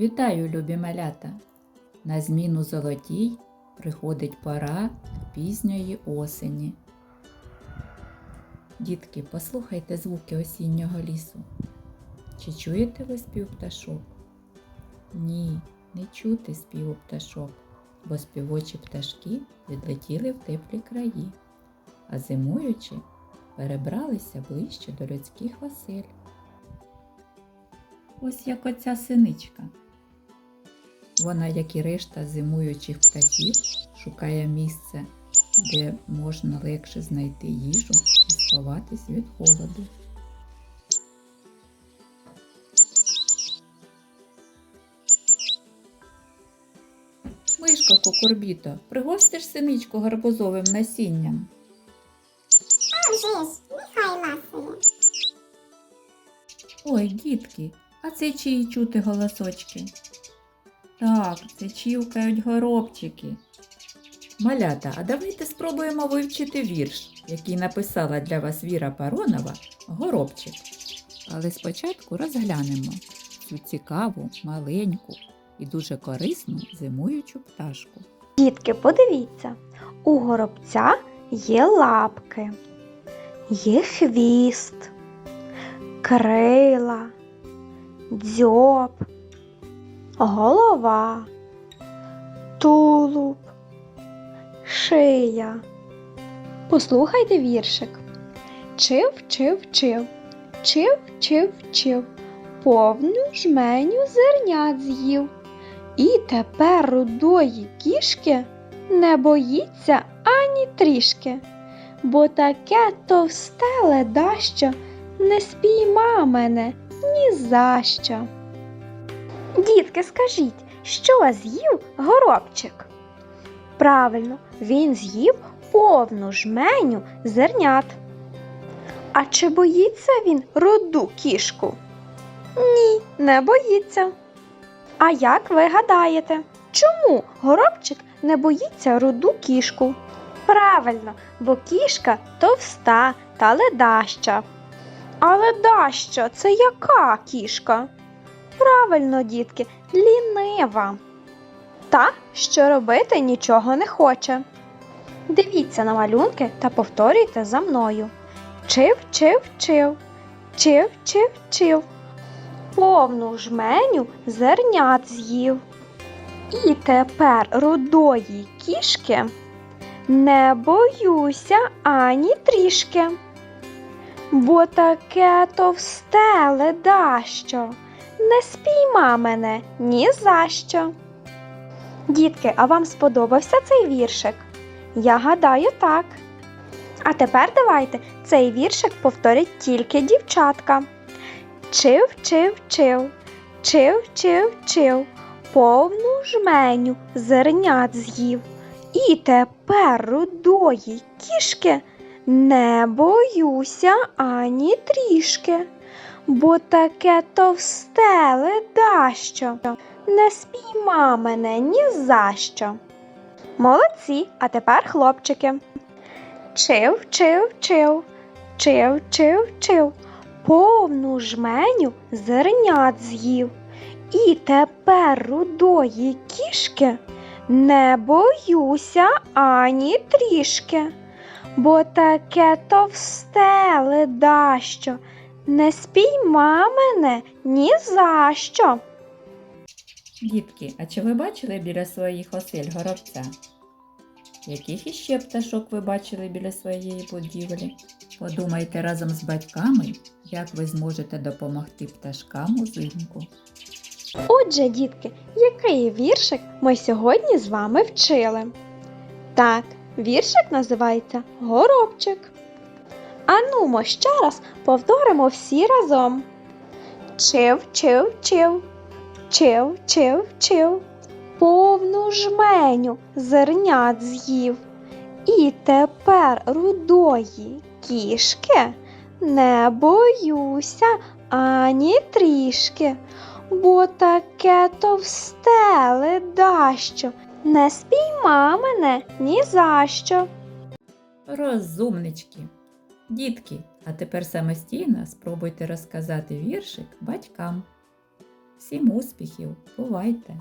Вітаю, любі малята! На зміну золотій приходить пора пізньої осені. Дітки, послухайте звуки осіннього лісу. Чи чуєте ви спів пташок? Ні, не чути співу пташок, бо співочі пташки відлетіли в теплі краї, а зимуючи, перебралися ближче до людських осель. Ось як оця синичка. Вона, як і решта зимуючих птахів, шукає місце, де можна легше знайти їжу і сховатись від холоду. Мишко кукурбіто, пригостиш синичку гарбузовим насінням. А вже ж, нехай ласує. Ой, дітки, а це чиї чути голосочки? Так, це чівкають горобчики. Малята, а давайте спробуємо вивчити вірш, який написала для вас Віра Паронова Горобчик. Але спочатку розглянемо цю цікаву, маленьку і дуже корисну зимуючу пташку. Дітки, подивіться, у горобця є лапки, є хвіст, крила, дзьоб, голова, тулуб, шия. Послухайте віршик. Чив, чив, чив, чив, чив, чив, повну жменю зернят з'їв. І тепер рудої кішки не боїться ані трішки, бо таке товсте ледащо не спійма мене ні за що. Дітки, скажіть, що з'їв горобчик? Правильно, він з'їв повну жменю зернят. А чи боїться він руду кішку? Ні, не боїться. А як ви гадаєте, чому горобчик не боїться руду кішку? Правильно, бо кішка товста та ледаща. А ледаща це яка кішка? Правильно, дітки, лінива. Та, що робити нічого не хоче. Дивіться на малюнки та повторюйте за мною. Чив, чив, чив, чив, чив, чив повну жменю зернят з'їв. І тепер рудої кішки не боюся ані трішки, бо таке товсте ледащо не спійма мене ні за що. Дітки, а вам сподобався цей віршик? Я гадаю так. А тепер давайте цей віршик повторять тільки дівчатка. Чив, чив, чив, чив, чив, чив, повну жменю зернят з'їв. І тепер рудої кішки не боюся ані трішки, бо таке товсте ледащо не спійма мене ні за що. Молодці, а тепер хлопчики. Чив, чив, чив, чив, чив, чив повну жменю зернят з'їв. І тепер рудої кішки не боюся ані трішки, бо таке товсте ледащо не спійма мене ні за що. Дітки, а чи ви бачили біля своїх осель горобця? Яких іще пташок ви бачили біля своєї будівлі? Подумайте разом з батьками, як ви зможете допомогти пташкам узимку. Отже, дітки, який віршик ми сьогодні з вами вчили? Так, віршик називається Горобчик. Анумо ще раз повторимо всі разом. Чив, чив, чив, чив, чив, чив, повну жменю зернят з'їв. І тепер рудої кішки не боюся ані трішки, бо таке товсте ледащо не спійма мене ні за що. Розумнички! Дітки, а тепер самостійно спробуйте розказати віршик батькам. Всім успіхів! Бувайте!